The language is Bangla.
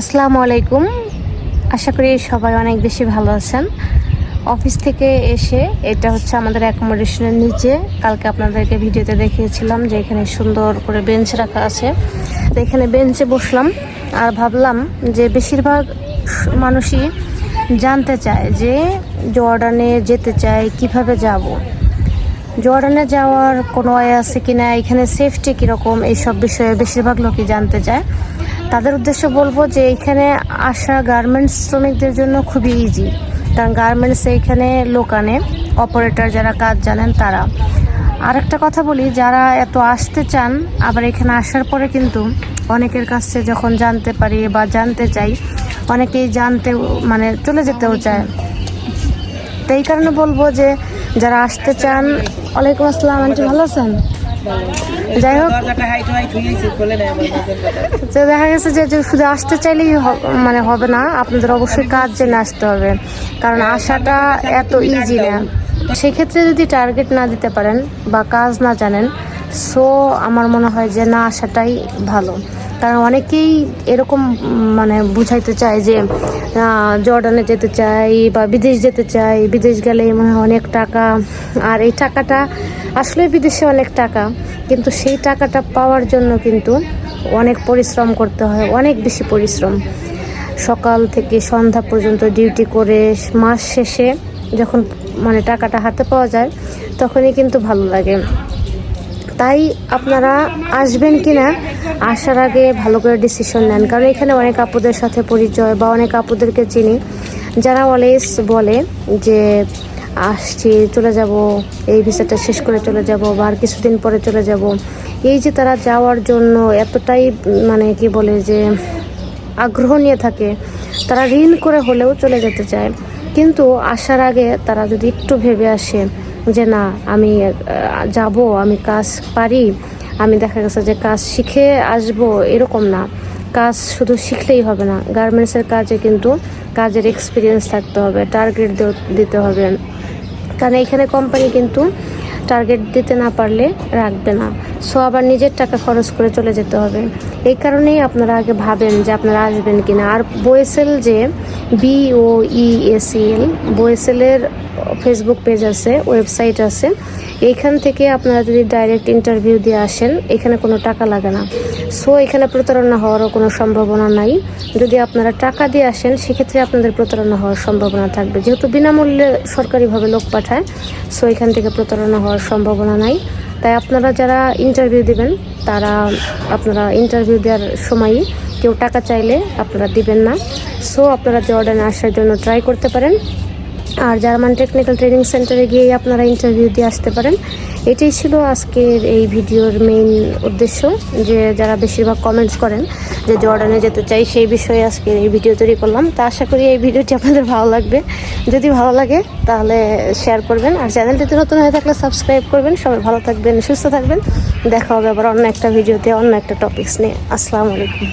আসসালামু আলাইকুম। আশা করি সবাই অনেক বেশি ভালো আছেন। অফিস থেকে এসে এটা হচ্ছে আমাদের অ্যাকোমোডেশনের নিচে। কালকে আপনাদেরকে ভিডিওতে দেখিয়েছিলাম যে এখানে সুন্দর করে বেঞ্চ রাখা আছে। তো এখানে বেঞ্চে বসলাম আর ভাবলাম যে বেশিরভাগ মানুষই জানতে চায় যে জর্ডানে যেতে চায়, কীভাবে যাব। জর্ডানে যাওয়ার কোনো ওয়ে আছে কি না? এখানে সেফটি কীরকম? এইসব বিষয়ে বেশিরভাগ লোকই জানতে চায়। তাদের উদ্দেশ্যে বলব যে এখানে আসা গার্মেন্টস শ্রমিকদের জন্য খুবই ইজি কারণ গার্মেন্টস এইখানে লোক আনে অপারেটর যারা কাজ জানেন তারা। আর একটা কথা বলি, যারা এত আসতে চান, আবার এখানে আসার পরে কিন্তু অনেকের কাছে যখন জানতে পারি বা জানতে চাই, অনেকেই জানতে মানে চলে যেতেও চায়। তো এই কারণে বলব যে যারা আসতে চান, ওয়ালাইকুম আসসালাম, আন্টি ভালো আছেন? যাই হোক দেখা গেছে যে শুধু আসতে চাইলেই মানে হবে না, আপনাদের অবশ্যই কাজ জেনে আসতে হবে। কারণ আসাটা এত ইজি না। সেক্ষেত্রে যদি টার্গেট না দিতে পারেন বা কাজ না জানেন সো আমার মনে হয় যে না, আসাটাই ভালো। কারণ অনেকেই এরকম মানে বুঝাইতে চায় যে জর্ডানে যেতে চাই বা বিদেশ যেতে চাই। বিদেশ গেলে মনে অনেক টাকা। আর এই টাকাটা, আসলে বিদেশে অনেক টাকা, কিন্তু সেই টাকাটা পাওয়ার জন্য কিন্তু অনেক পরিশ্রম করতে হয়, অনেক বেশি পরিশ্রম। সকাল থেকে সন্ধ্যা পর্যন্ত ডিউটি করে মাস শেষে যখন মানে টাকাটা হাতে পাওয়া যায়, তখনই কিন্তু ভালো লাগে। তাই আপনারা আসবেন কিনা, আসার আগে ভালো করে ডিসিশন নেন। কারণ এখানে অনেক আপুদের সাথে পরিচয় বা অনেক আপুদেরকে চিনি। যারা অলওয়েজ বলে যে, আসছি, চলে যাব, এই ভিসাটা শেষ করে চলে যাব বা আর কিছুদিন পরে চলে যাব। এই যে তারা যাওয়ার জন্য এতটাই মানে কি বলে যে, আগ্রহ নিয়ে থাকে, তারা ঋণ করে হলেও চলে যেতে চায়। কিন্তু আসার আগে তারা যদি একটু ভেবে আসে যে না, আমি যাব, আমি কাজ পারি। আমি দেখা গেছে যে কাজ শিখে আসব এরকম না। কাজ শুধু শিখলেই হবে না। গার্মেন্টসের কাজে কিন্তু কাজের এক্সপিরিয়েন্স থাকতে হবে টার্গেট দিতে হবে। কারণ এখানে কোম্পানি কিন্তু টার্গেট দিতে না পারলে রাখবে না। সো আবার নিজের টাকা খরচ করে চলে যেতে হবে। এই কারণেই আপনারা আগে ভাবেন যে আপনারা আসবেন কি না আর বোয়েসেল যে বিও ও ই এস এল বোয়েসেলের ফেসবুক পেজ আছে ওয়েবসাইট আছে, এইখান থেকে আপনারা যদি ডাইরেক্ট ইন্টারভিউ দিয়ে আসেন, এখানে কোনো টাকা লাগে না। সো এখানে প্রতারণা হওয়ারও কোনো সম্ভাবনা নাই। যদি আপনারা টাকা দিয়ে আসেন, সেক্ষেত্রে আপনাদের প্রতারণা হওয়ার সম্ভাবনা থাকবে। যেহেতু বিনামূল্যে সরকারিভাবে লোক পাঠায়, সো এখান থেকে প্রতারণা হওয়ার সম্ভাবনা নাই। তাই আপনারা যারা ইন্টারভিউ দেবেন, তারা আপনারা ইন্টারভিউ দেওয়ার সময়ই কেউ টাকা চাইলে আপনারা দিবেন না। সো আপনারা জর্ডানে আসার জন্য ট্রাই করতে পারেন। আর জার্মান টেকনিক্যাল ট্রেনিং সেন্টারে গিয়ে আপনারা ইন্টারভিউ দিয়ে আসতে পারেন। এটাই ছিল আজকের এই ভিডিওর মেইন উদ্দেশ্য, যে যারা বেশিরভাগ কমেন্টস করেন যে জর্ডানে যেতে চাই সেই বিষয়ে আজকের এই ভিডিও তৈরি করলাম। তা আশা করি এই ভিডিওটি আপনাদের ভালো লাগবে। যদি ভালো লাগে, তাহলে শেয়ার করবেন। আর চ্যানেলটিতে নতুন হয়ে থাকলে সাবস্ক্রাইব করবেন। সবাই ভালো থাকবেন, সুস্থ থাকবেন। দেখা হবে আবার অন্য একটা ভিডিওতে অন্য একটা টপিকস নিয়ে। আসসালামু আলাইকুম।